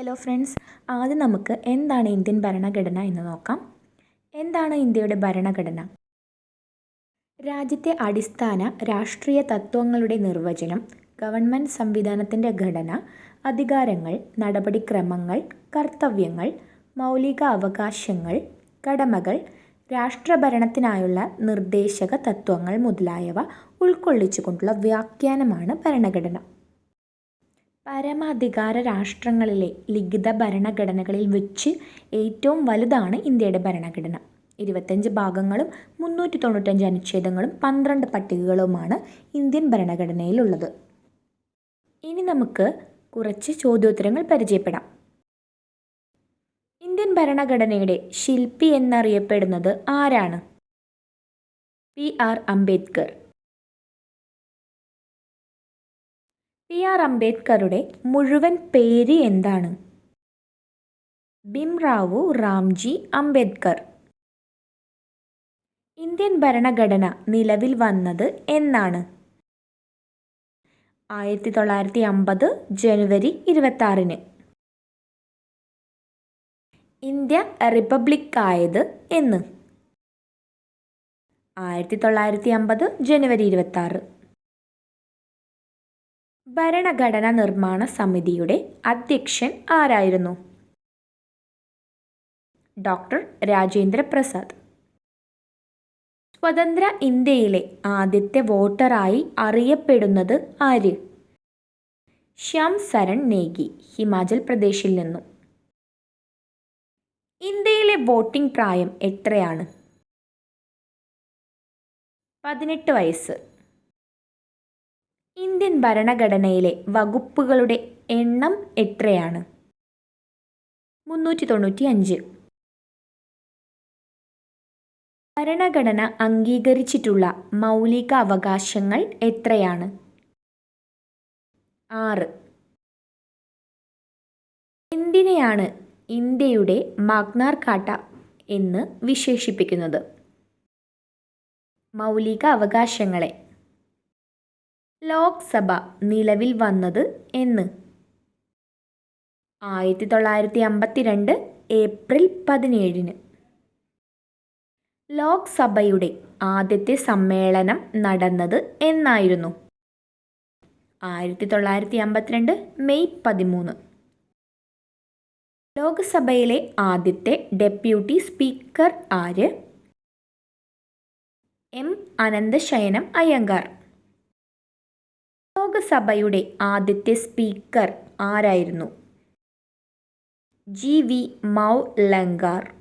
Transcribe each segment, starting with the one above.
Hello friends ആദ്യം നമുക്ക് എന്താണ് ഇന്ത്യൻ ഭരണഘടന എന്ന് നോക്കാം. എന്താണ് ഇന്ത്യയുടെ ഭരണഘടന? രാജ്യത്തെ അടിസ്ഥാന രാഷ്ട്രീയ തത്വങ്ങളുടെ നിർവചനം ഗവൺമെന്റ് സംവിധാനത്തിന്റെ ഘടന അധികാരങ്ങൾ നടപടിക്രമങ്ങൾ കർത്തവ്യങ്ങൾ മൗലിക അവകാശങ്ങൾ കടമകൾ രാഷ്ട്രഭരണത്തിനായുള്ള നിർദ്ദേശക തത്വങ്ങൾ മുതലായവ ഉൾക്കൊള്ളിച്ചുകൊണ്ടുള്ള വ്യാഖ്യാനമാണ് ഭരണഘടന. പരമാധികാര രാഷ്ട്രങ്ങളിലെ ലിഖിത ഭരണഘടനകളിൽ വെച്ച് ഏറ്റവും വലുതാണ് ഇന്ത്യയുടെ ഭരണഘടന. ഇരുപത്തഞ്ച് ഭാഗങ്ങളും മുന്നൂറ്റി തൊണ്ണൂറ്റഞ്ച് അനുച്ഛേദങ്ങളും പന്ത്രണ്ട് പട്ടികകളുമാണ് ഇന്ത്യൻ ഭരണഘടനയിലുള്ളത്. ഇനി നമുക്ക് കുറച്ച് ചോദ്യോത്തരങ്ങൾ പരിചയപ്പെടാം. ഇന്ത്യൻ ഭരണഘടനയുടെ ശില്പി എന്നറിയപ്പെടുന്നത് ആരാണ്? B R Ambedkar. B R അംബേദ്കറുടെ മുഴുവൻ പേര് എന്താണ്? ബിംറാവു റാംജി അംബേദ്കർ. ഇന്ത്യൻ ഭരണഘടന നിലവിൽ വന്നത് എന്നാണ്. ആയിരത്തി തൊള്ളായിരത്തി അമ്പത് ജനുവരി ഇരുപത്തി ഇന്ത്യ റിപ്പബ്ലിക് ആയത് എന്ന്. ആയിരത്തി തൊള്ളായിരത്തി അമ്പത് ജനുവരി ഇരുപത്തി ഭരണഘടനാ നിർമ്മാണ സമിതിയുടെ അധ്യക്ഷൻ ആരായിരുന്നു? ഡോക്ടർ രാജേന്ദ്ര പ്രസാദ്. സ്വതന്ത്ര ഇന്ത്യയിലെ ആദ്യത്തെ വോട്ടറായി അറിയപ്പെടുന്നത് ആര്? ശ്യാം സരൺ നേഗി ഹിമാചൽ പ്രദേശിൽ നിന്നും. ഇന്ത്യയിലെ വോട്ടിംഗ് പ്രായം എത്രയാണ്? പതിനെട്ട് വയസ്സ്. ഇന്ത്യൻ ഭരണഘടനയിലെ വകുപ്പുകളുടെ എണ്ണം എത്രയാണ്? മുന്നൂറ്റി തൊണ്ണൂറ്റി അഞ്ച് ഭരണഘടന അംഗീകരിച്ചിട്ടുള്ള മൗലിക അവകാശങ്ങൾ എത്രയാണ്? ആറ്. എന്തിനെയാണ് ഇന്ത്യയുടെ മാഗ്നാർ കാട്ട എന്ന് വിശേഷിപ്പിക്കുന്നത്? മൗലിക അവകാശങ്ങളെ ലോക്സഭ നിലവിൽ വന്നത് എന്ന്. ആയിരത്തി തൊള്ളായിരത്തി അമ്പത്തിരണ്ട് ഏപ്രിൽ പതിനേഴിന്. ലോക്സഭയുടെ ആദ്യത്തെ സമ്മേളനം നടന്നത് എന്നായിരുന്നു. ആയിരത്തി തൊള്ളായിരത്തി അമ്പത്തിരണ്ട് മെയ് പതിമൂന്ന്. ലോക്സഭയിലെ ആദ്യത്തെ ഡെപ്യൂട്ടി സ്പീക്കർ ആര്? എം അനന്തശയനം അയ്യങ്കാർ. ലോകസഭയുടെ ആദ്യത്തെ സ്പീക്കർ ആരായിരുന്നു? ജി. വി. മൗലങ്കാർ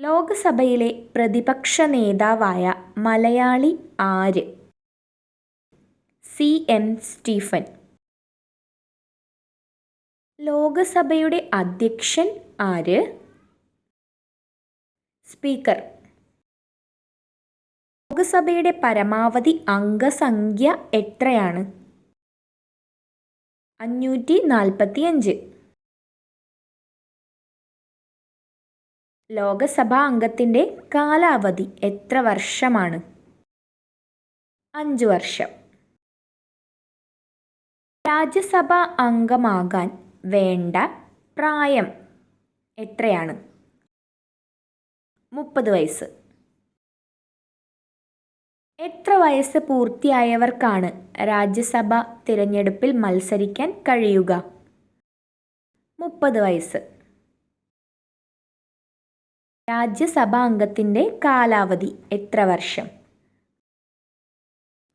ലോകസഭയിലെ പ്രതിപക്ഷ നേതാവായ മലയാളി ആര്? സി. M Stephen. ലോകസഭയുടെ അധ്യക്ഷൻ ആര്? സ്പീക്കർ ലോകസഭയുടെ പരമാവധി അംഗസംഖ്യ എത്രയാണ്? അഞ്ഞൂറ്റി നാൽപ്പത്തി അഞ്ച് ലോകസഭാ അംഗത്തിന്റെ കാലാവധി എത്ര വർഷമാണ്? അഞ്ചു വർഷം. രാജ്യസഭാ അംഗമാകാൻ വേണ്ട പ്രായം എത്രയാണ്? മുപ്പത് വയസ്സ്. എത്ര വയസ്സ് പൂർത്തിയായവർക്കാണ് രാജ്യസഭ തിരഞ്ഞെടുപ്പിൽ മത്സരിക്കാൻ കഴിയുക? മുപ്പത് വയസ്സ്. രാജ്യസഭാ അംഗത്തിന്റെ കാലാവധി എത്ര വർഷം?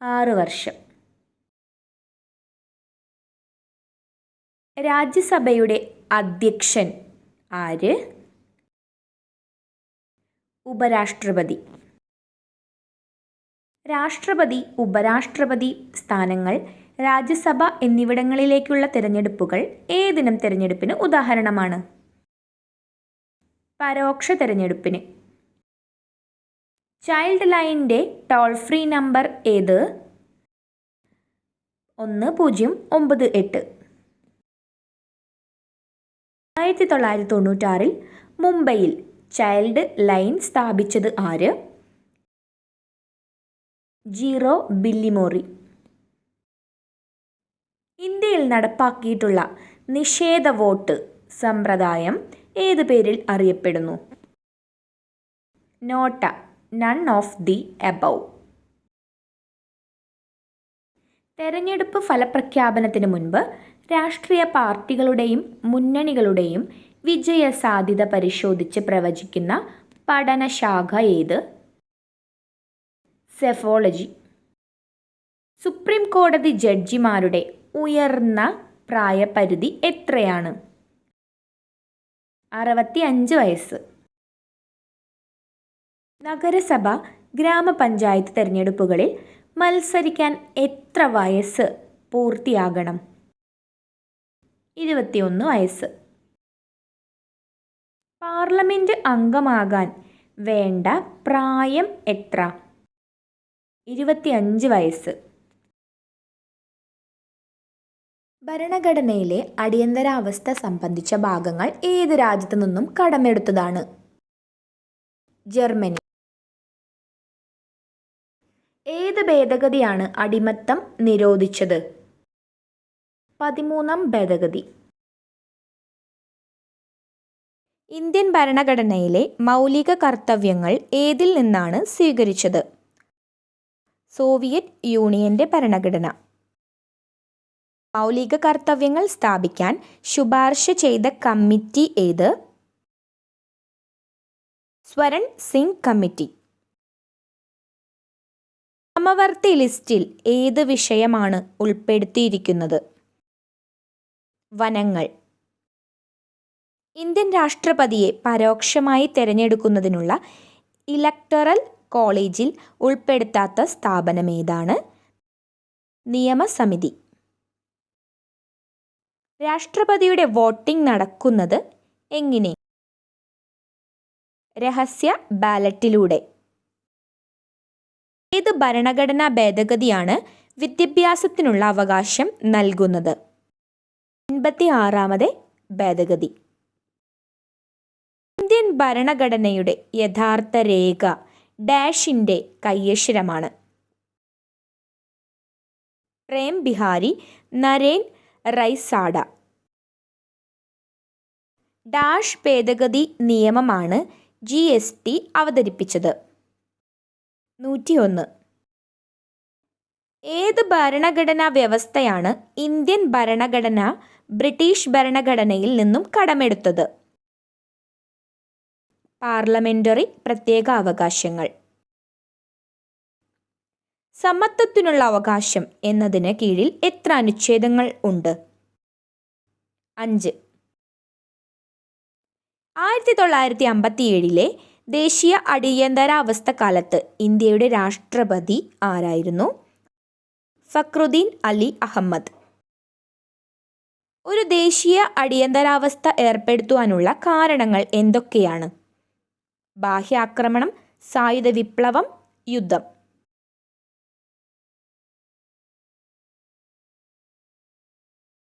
ആറ് വർഷം. രാജ്യസഭയുടെ അധ്യക്ഷൻ ആര്? ഉപരാഷ്ട്രപതി. രാഷ്ട്രപതി ഉപരാഷ്ട്രപതി സ്ഥാനങ്ങൾ രാജ്യസഭ എന്നിവിടങ്ങളിലേക്കുള്ള തിരഞ്ഞെടുപ്പുകൾ ഏതിനം തിരഞ്ഞെടുപ്പിന് ഉദാഹരണമാണ്? പരോക്ഷ തിരഞ്ഞെടുപ്പിന്. ചൈൽഡ് ലൈന്റെ ടോൾ ഫ്രീ നമ്പർ ഏത്? ഒന്ന് പൂജ്യം ഒമ്പത് എട്ട്. ആയിരത്തി തൊള്ളായിരത്തി തൊണ്ണൂറ്റാറിൽ മുംബൈയിൽ ചൈൽഡ് ലൈൻ സ്ഥാപിച്ചത് ആര്? ജീറോ ബില്ലിമോറി ഇന്ത്യയിൽ നടപ്പാക്കിയിട്ടുള്ള നിഷേധ വോട്ട് സമ്പ്രദായം ഏത് പേരിൽ അറിയപ്പെടുന്നു? NOTA none of the above തെരഞ്ഞെടുപ്പ് ഫലപ്രഖ്യാപനത്തിന് മുൻപ് രാഷ്ട്രീയ പാർട്ടികളുടെയും മുന്നണികളുടെയും വിജയ സാധ്യത പരിശോധിച്ച് പ്രവചിക്കുന്ന പഠനശാഖ ഏത്? സെഫോളജി. സുപ്രീം കോടതി ജഡ്ജിമാരുടെ ഉയർന്ന പ്രായപരിധി എത്രയാണ്? അറുപത്തി അഞ്ച് വയസ്സ്. നഗരസഭ ഗ്രാമപഞ്ചായത്ത് തിരഞ്ഞെടുപ്പുകളിൽ മത്സരിക്കാൻ എത്ര വയസ്സ് പൂർത്തിയാകണം? ഇരുപത്തിയൊന്ന് വയസ്സ്. പാർലമെന്റ് അംഗമാകാൻ വേണ്ട പ്രായം എത്ര? ഇരുപത്തിയഞ്ച് വയസ്സ്. ഭരണഘടനയിലെ അടിയന്തരാവസ്ഥ സംബന്ധിച്ച ഭാഗങ്ങൾ ഏത് രാജ്യത്തു നിന്നും കടമെടുത്തതാണ്? ജർമ്മനി. ഏത് ഭേദഗതിയാണ് അടിമത്തം നിരോധിച്ചത്? പതിമൂന്നാം ഭേദഗതി. ഇന്ത്യൻ ഭരണഘടനയിലെ മൗലിക കർത്തവ്യങ്ങൾ ഏതിൽ നിന്നാണ് സ്വീകരിച്ചത്? സോവിയറ്റ് യൂണിയന്റെ ഭരണഘടന. മൗലിക കർത്തവ്യങ്ങൾ സ്ഥാപിക്കാൻ ശുപാർശ ചെയ്ത കമ്മിറ്റി ഏത്? സ്വരൺ സിംഗ് കമ്മിറ്റി. സമവർത്തി ലിസ്റ്റിൽ ഏത് വിഷയമാണ് ഉൾപ്പെടുത്തിയിരിക്കുന്നത്? വനങ്ങൾ. ഇന്ത്യൻ രാഷ്ട്രപതിയെ പരോക്ഷമായി തിരഞ്ഞെടുക്കുന്നതിനുള്ള ഇലക്ടറൽ കോളേജിൽ ഉൾപ്പെടുത്താത്ത സ്ഥാപനമേതാണ്? നിയമസമിതി. രാഷ്ട്രപതിയുടെ വോട്ടിംഗ് നടക്കുന്നത് എങ്ങനെ? രഹസ്യ ബാലറ്റിലൂടെ. ഏത് ഭരണഘടനാ ഭേദഗതിയാണ് വിദ്യാഭ്യാസത്തിനുള്ള അവകാശം നൽകുന്നത്? എൺപത്തി ആറാമത് ഭേദഗതി. ഇന്ത്യൻ ഭരണഘടനയുടെ യഥാർത്ഥ രേഖ ഡാഷിന്റെ കയ്യക്ഷരമാണ് പ്രേം ബിഹാരി നരേൻ റൈസാഡ. ഡാഷ് ഭേദഗതി നിയമമാണ് ജി എസ് ടി അവതരിപ്പിച്ചത്. നൂറ്റിയൊന്ന്. ഏത് ഭരണഘടനാ വ്യവസ്ഥയാണ് ഇന്ത്യൻ ഭരണഘടന ബ്രിട്ടീഷ് ഭരണഘടനയിൽ നിന്നും കടമെടുത്തത്? പാർലമെന്ററി പ്രത്യേക അവകാശങ്ങൾ. സമത്വത്തിനുള്ള അവകാശം എന്നതിന് കീഴിൽ എത്ര അനുച്ഛേദങ്ങൾ ഉണ്ട്? അഞ്ച്. ആയിരത്തി തൊള്ളായിരത്തി അമ്പത്തി ഏഴിലെ ദേശീയ അടിയന്തരാവസ്ഥ കാലത്ത് ഇന്ത്യയുടെ രാഷ്ട്രപതി ആരായിരുന്നു? ഫക്രുദ്ദീൻ അലി അഹമ്മദ്. ഒരു ദേശീയ അടിയന്തരാവസ്ഥ ഏർപ്പെടുത്തുവാനുള്ള കാരണങ്ങൾ എന്തൊക്കെയാണ്? ബാഹ്യാക്രമണം സായുധ വിപ്ലവം യുദ്ധം.